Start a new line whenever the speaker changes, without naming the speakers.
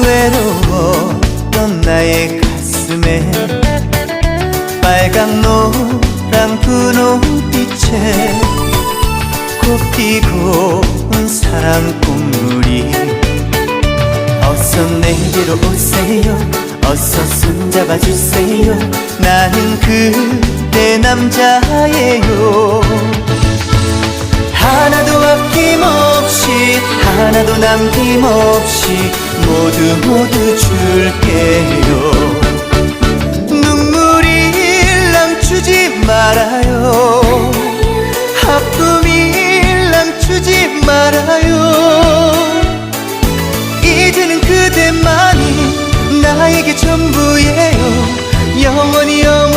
외로워 넌 나의 가슴에 빨간 노란 분홍빛에 꽃피고 온 사랑 꽃물이 어서 내게로 오세요. 어서 손잡아 주세요. 나는 그대 남자예요. 하나도 아낌없이 하나도 남김없이 모두 모두 줄게요. 눈물이 일렁주지 말아요. 아픔이 일렁주지 말아요. 이제는 그대만이 나에게 전부예요. 영원히 영원히.